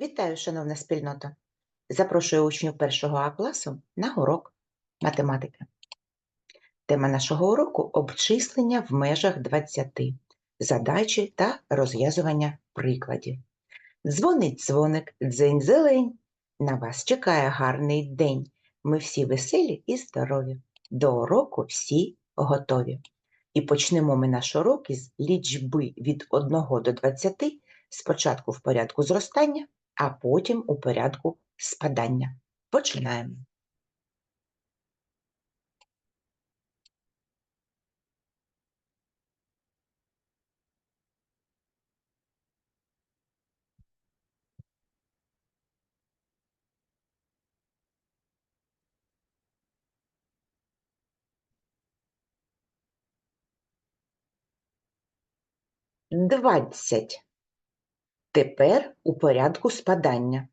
Вітаю, шановна спільнота! Запрошую учнів першого А класу на урок математики. Тема нашого уроку обчислення в межах 20, задачі та розв'язування прикладів. Дзвонить дзвоник, дзень зелень. На вас чекає гарний день. Ми всі веселі і здорові. До уроку всі готові. І почнемо ми наш урок із лічби від 1 до 20, спочатку в порядку зростання, а потім у порядку спадання. Починаємо. Двадцять. Тепер у порядку спадання.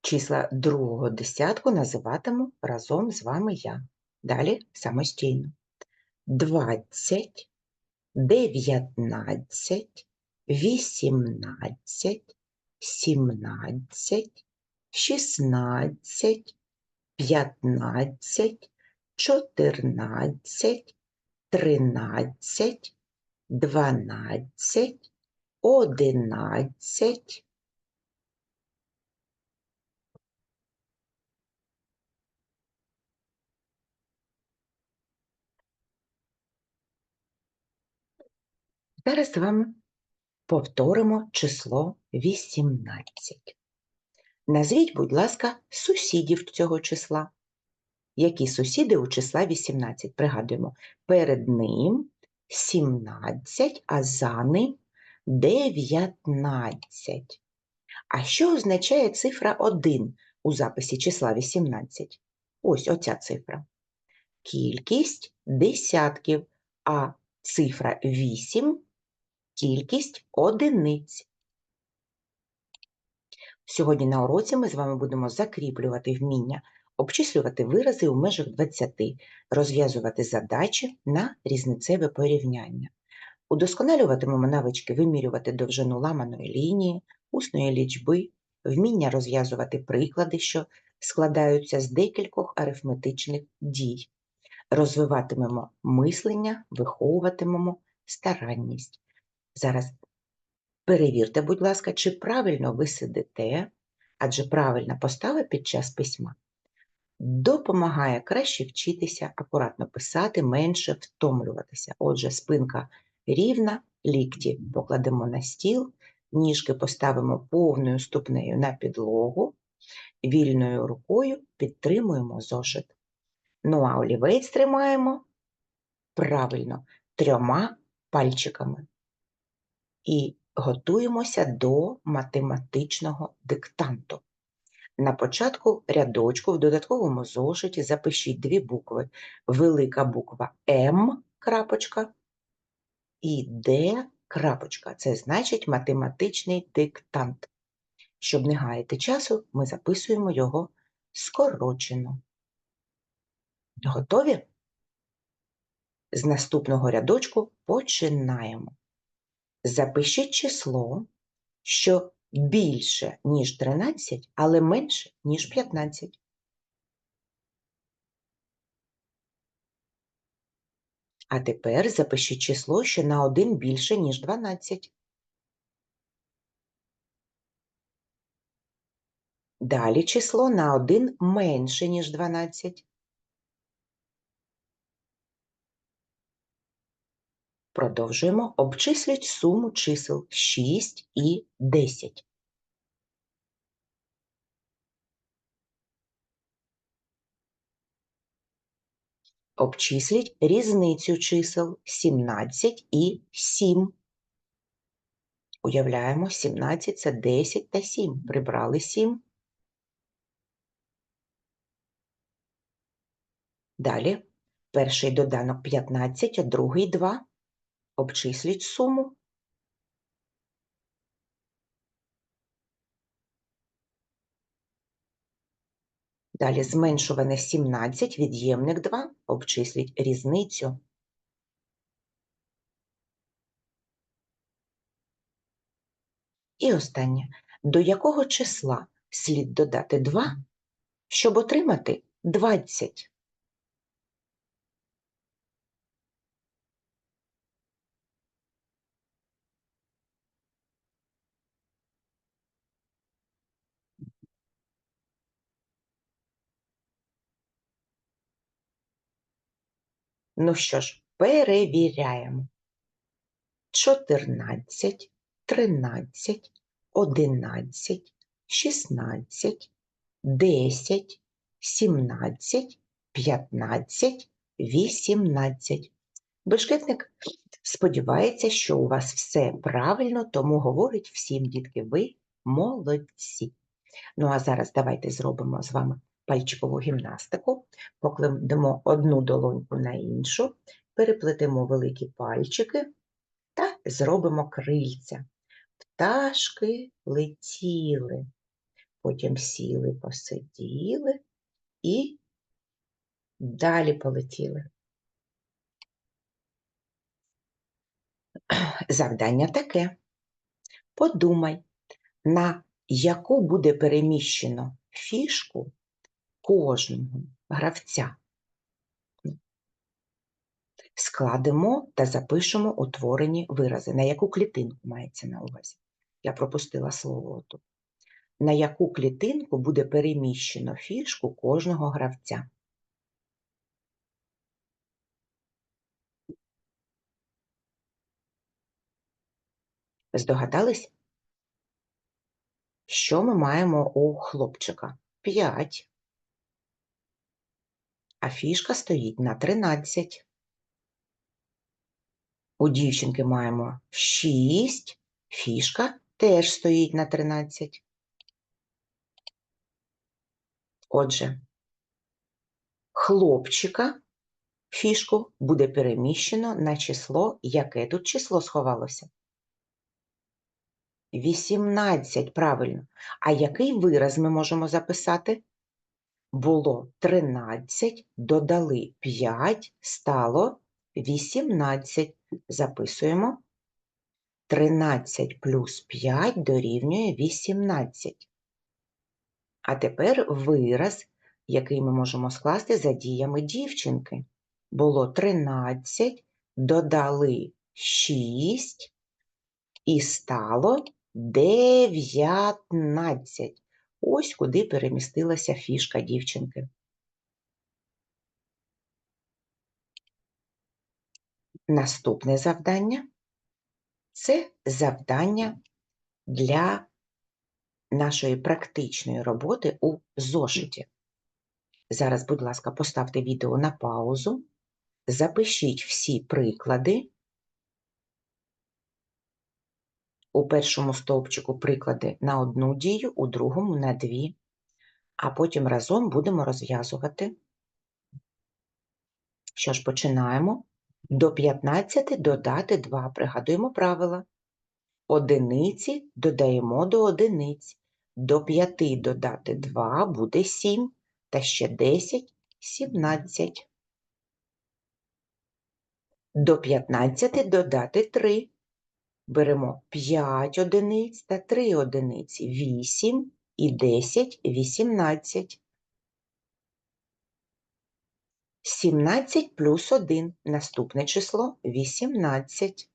Числа другого десятку називатиму разом з вами я. Далі самостійно. Двадцять, дев'ятнадцять, вісімнадцять, сімнадцять, шістнадцять, п'ятнадцять, чотирнадцять, тринадцять, дванадцять, одинадцять, Зараз з вами повторимо число 18. Назвіть, будь ласка, сусідів цього числа. Які сусіди у числа 18? Пригадуємо, перед ним 17, а за ним 19. А що означає цифра 1 у записі числа 18? Ось оця цифра. Кількість десятків, а цифра 8 кількість одиниць. Сьогодні на уроці ми з вами будемо закріплювати вміння, обчислювати вирази у межах 20, розв'язувати задачі на різницеве порівняння. Удосконалюватимемо навички вимірювати довжину ламаної лінії, усної лічби, вміння розв'язувати приклади, що складаються з декількох арифметичних дій. Розвиватимемо мислення, виховуватимемо старанність. Зараз перевірте, будь ласка, чи правильно ви сидите, адже правильна постава під час письма допомагає краще вчитися, акуратно писати, менше втомлюватися. Отже, спинка рівна, лікті покладемо на стіл, ніжки поставимо повною ступнею на підлогу, вільною рукою підтримуємо зошит. Ну а олівець тримаємо правильно трьома пальчиками і готуємося до математичного диктанту. На початку рядочку в додатковому зошиті запишіть дві букви. Велика буква М крапочка і Д крапочка. Це значить математичний диктант. Щоб не гаяти часу, ми записуємо його скорочено. Готові? З наступного рядочку починаємо. Запишіть число, що більше, ніж 13, але менше, ніж 15. А тепер запишіть число, що на 1 більше, ніж 12. Далі число на 1 менше, ніж 12. Продовжуємо. Обчисліть суму чисел 6 і 10. Обчисліть різницю чисел 17 і 7. Уявляємо, 17 – це 10 та 7. Прибрали 7. Далі. Перший доданок 15, а другий 2. Обчисліть суму. Далі зменшуване 17, від'ємник 2. Обчисліть різницю. І останнє. До якого числа слід додати 2, щоб отримати 20? Ну що ж, перевіряємо. 14, 13, 11, 16, 10, 17, 15, 18. Бешкетник сподівається, що у вас все правильно, тому говорить всім, дітки, ви молодці. Ну а зараз давайте зробимо з вами пальчикову гімнастику, покладемо одну долоньку на іншу, переплетемо великі пальчики та зробимо крильця. Пташки летіли, потім сіли, посиділи і далі полетіли. Завдання таке. Подумай, на яку буде переміщено фішку кожного гравця. Складемо та запишемо утворені вирази. На яку клітинку мається на увазі? Я пропустила слово тут. На яку клітинку буде переміщено фішку кожного гравця? Здогадались? Що ми маємо у хлопчика? 5. А фішка стоїть на 13. У дівчинки маємо 6, фішка теж стоїть на 13. Отже, хлопчика фішку буде переміщено на число, яке тут число сховалося? 18, правильно. А який вираз ми можемо записати? Було 13, додали 5, стало 18. Записуємо. 13 плюс 5 дорівнює 18. А тепер вираз, який ми можемо скласти за діями дівчинки. Було 13, додали 6 і стало 19. Ось куди перемістилася фішка дівчинки. Наступне завдання це завдання для нашої практичної роботи у зошиті. Зараз, будь ласка, поставте відео на паузу, запишіть всі приклади. У першому стовпчику приклади на одну дію, у другому на дві, а потім разом будемо розв'язувати. Що ж, починаємо. До 15 додати 2. Пригадуємо правила. Одиниці додаємо до одиниць. До 5 додати 2 буде 7, та ще 10 – 17. До 15 додати 3. Беремо 5 одиниць та 3 одиниці. 8 і 10 – 18. 17 плюс 1. Наступне число 18.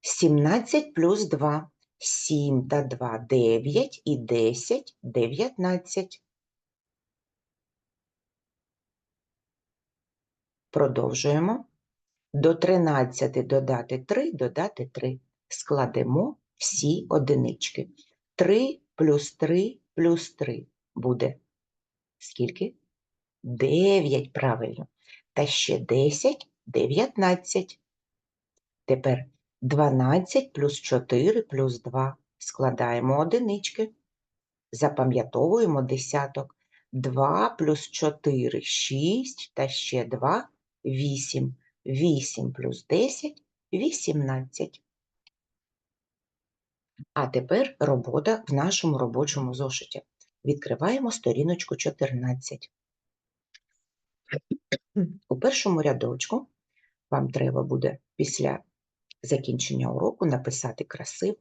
17 плюс 2. 7 та 2 – 9 і 10 – 19. Продовжуємо. До 13 додати 3, додати 3. Складемо всі одинички. 3 плюс 3 плюс 3 буде скільки? 9, правильно. Та ще 10 – 19. Тепер 12 плюс 4 плюс 2. Складаємо одинички. Запам'ятовуємо десяток. 2 плюс 4 – 6, та ще 2 – 8. 8 плюс 10 – 18. А тепер робота в нашому робочому зошиті. Відкриваємо сторіночку 14. У першому рядочку вам треба буде після закінчення уроку написати красиву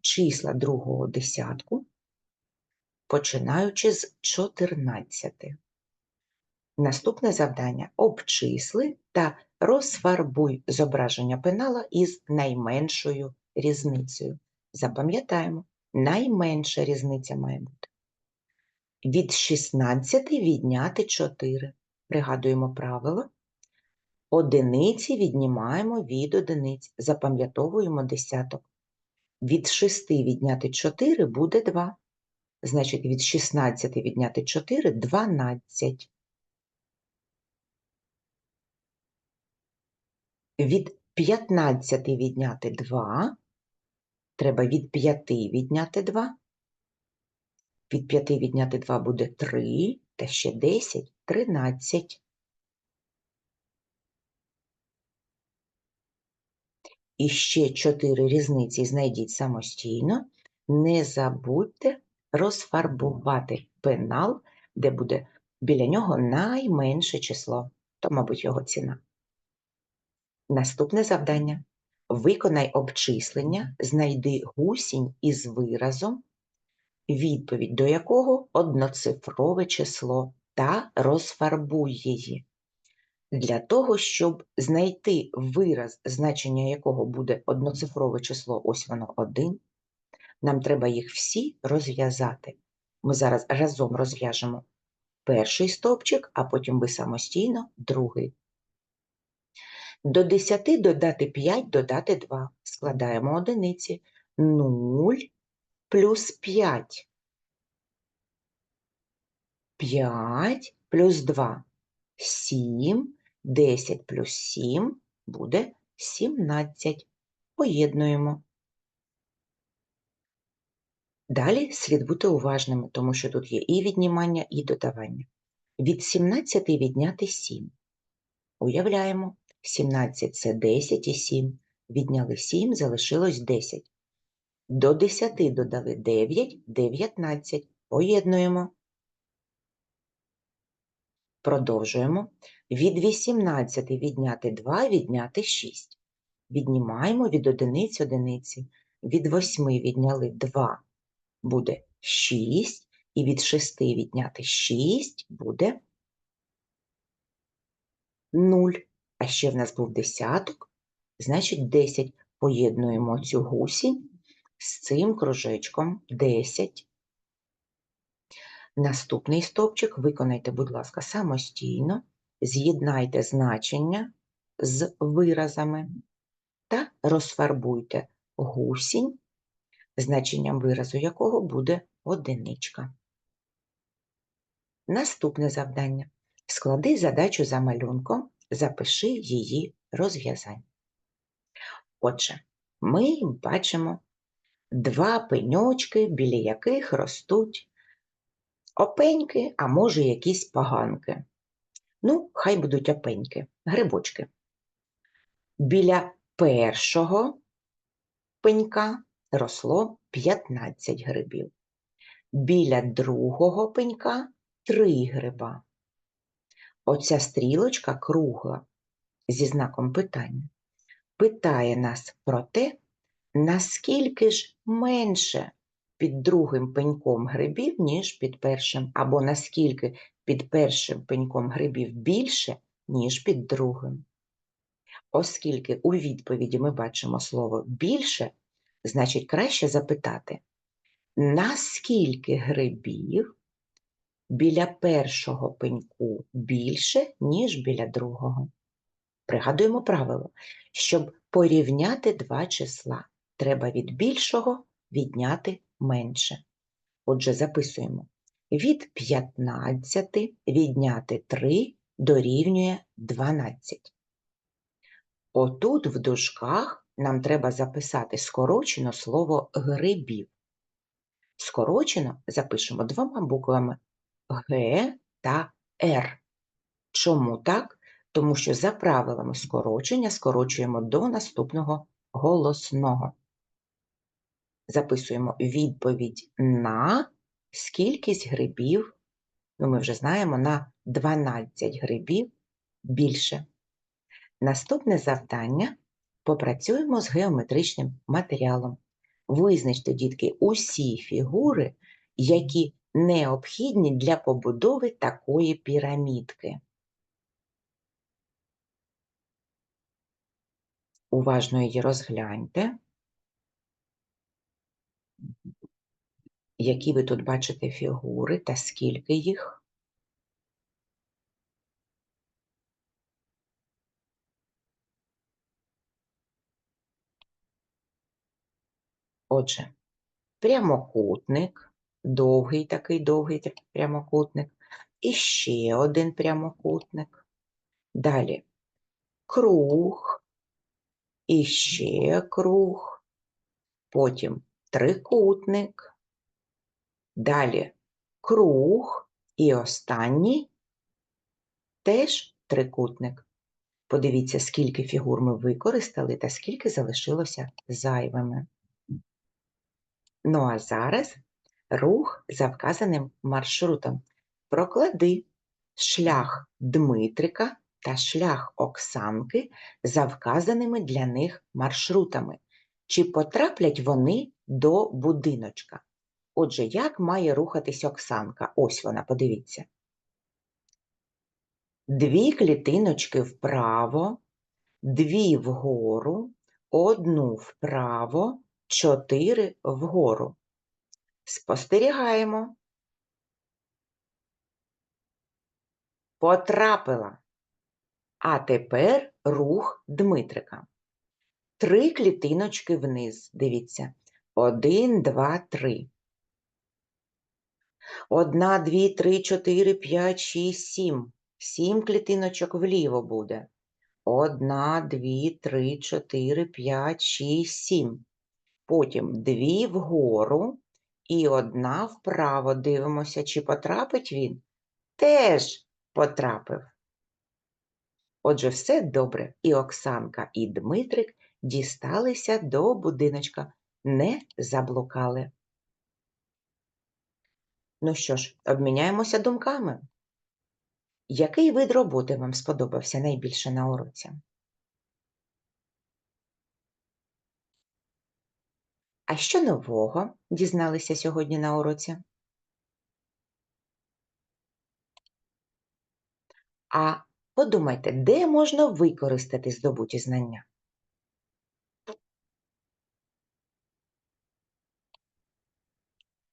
числа другого десятку, починаючи з 14. Наступне завдання обчисли та розфарбуй зображення пенала із найменшою різницею. Запам'ятаємо, найменша різниця має бути. Від 16 відняти 4. Пригадуємо правило. Одиниці віднімаємо від одиниць. Запам'ятовуємо десяток. Від 6 відняти 4 буде 2. Значить, від 16 відняти 4 – 12. Від 15 відняти 2. Треба від 5 відняти 2. Від 5 відняти 2 буде 3, та ще 10 – 13. І ще 4 різниці знайдіть самостійно. Не забудьте розфарбувати пенал, де буде біля нього найменше число, то, мабуть, його ціна. Наступне завдання. Виконай обчислення, знайди гусінь із виразом, відповідь до якого одноцифрове число та розфарбуй її. Для того, щоб знайти вираз, значення якого буде одноцифрове число, ось воно 1, нам треба їх всі розв'язати. Ми зараз разом розв'яжемо перший стовпчик, а потім ви самостійно другий. До 10 додати 5, додати 2. Складаємо одиниці. 0 плюс 5. 5 плюс 2. 7. 10 плюс 7 буде 17. Поєднуємо. Далі слід бути уважними, тому що тут є і віднімання, і додавання. Від 17 відняти 7. Уявляємо, 17 – це 10 і 7. Відняли 7, залишилось 10. До 10 додали 9, 19. Поєднуємо. Продовжуємо. Від 18 відняти 2, відняти 6. Віднімаємо від одиниць одиниці. Від 8 відняли 2, буде 6. І від 6 відняти 6 буде 0. А ще в нас був десяток, значить 10. Поєднуємо цю гусінь з цим кружечком 10. Наступний стовпчик виконайте, будь ласка, самостійно, з'єднайте значення з виразами та розфарбуйте гусінь, значенням виразу якого буде одиничка. Наступне завдання. Склади задачу за малюнком, запиши її розв'язання. Отже, ми бачимо два пеньочки, біля яких ростуть опеньки, а може якісь поганки. Ну, хай будуть опеньки, грибочки. Біля першого пенька росло 15 грибів. Біля другого пенька 3 гриба. Оця стрілочка кругла зі знаком питання питає нас про те, наскільки ж менше під другим пеньком грибів, ніж під першим, або наскільки під першим пеньком грибів більше, ніж під другим. Оскільки у відповіді ми бачимо слово більше, значить краще запитати, наскільки грибів біля першого пеньку більше, ніж біля другого. Пригадуємо правило, щоб порівняти два числа, треба від більшого відняти менше. Отже, записуємо. Від 15 відняти 3 дорівнює 12. Отут в дужках нам треба записати скорочено слово грибів. Скорочено запишемо двома буквами Г та Р. Чому так? Тому що за правилами скорочення скорочуємо до наступного голосного. Записуємо відповідь на скількість грибів, ну ми вже знаємо, на 12 грибів більше. Наступне завдання попрацюємо з геометричним матеріалом. Визначте, дітки, усі фігури, які необхідні для побудови такої пірамідки. Уважно її розгляньте. Які ви тут бачите фігури та скільки їх? Отже, прямокутник, довгий такий довгий прямокутник, і ще один прямокутник. Далі круг, і ще круг, потім трикутник, далі круг і останній теж трикутник. Подивіться, скільки фігур ми використали та скільки залишилося зайвими. Ну а зараз рух за вказаним маршрутом. Проклади шлях Дмитрика та шлях Оксанки за вказаними для них маршрутами. Чи потраплять вони до будиночка? Отже, як має рухатись Оксанка? Ось вона, подивіться. Дві клітиночки вправо, дві вгору, одну вправо, чотири вгору. Спостерігаємо. Потрапила. А тепер рух Дмитрика. Три клітиночки вниз. Дивіться. Один, два, три. Одна, дві, три, чотири, п'ять, шість, сім. Сім клітиночок вліво буде. Одна, дві, три, чотири, п'ять, шість, сім. Потім дві вгору і одна вправо. Дивимося, чи потрапить він. Теж потрапив. Отже, все добре. І Оксанка, і Дмитрик дісталися до будиночка, не заблукали. Ну що ж, обміняємося думками. Який вид роботи вам сподобався найбільше на уроці? А що нового дізналися сьогодні на уроці? А подумайте, де можна використати здобуті знання?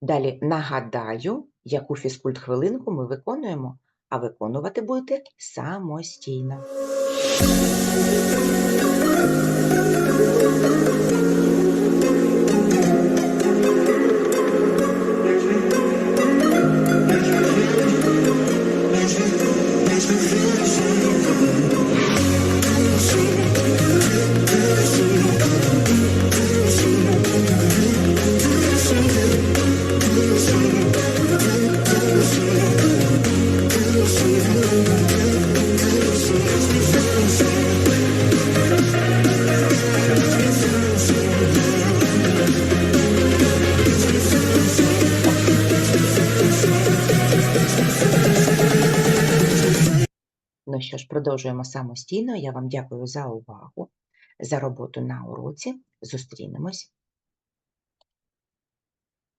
Далі нагадаю, яку фізкульт-хвилинку ми виконуємо, а виконувати будете самостійно. Продовжуємо самостійно. Я вам дякую за увагу, за роботу на уроці. Зустрінемось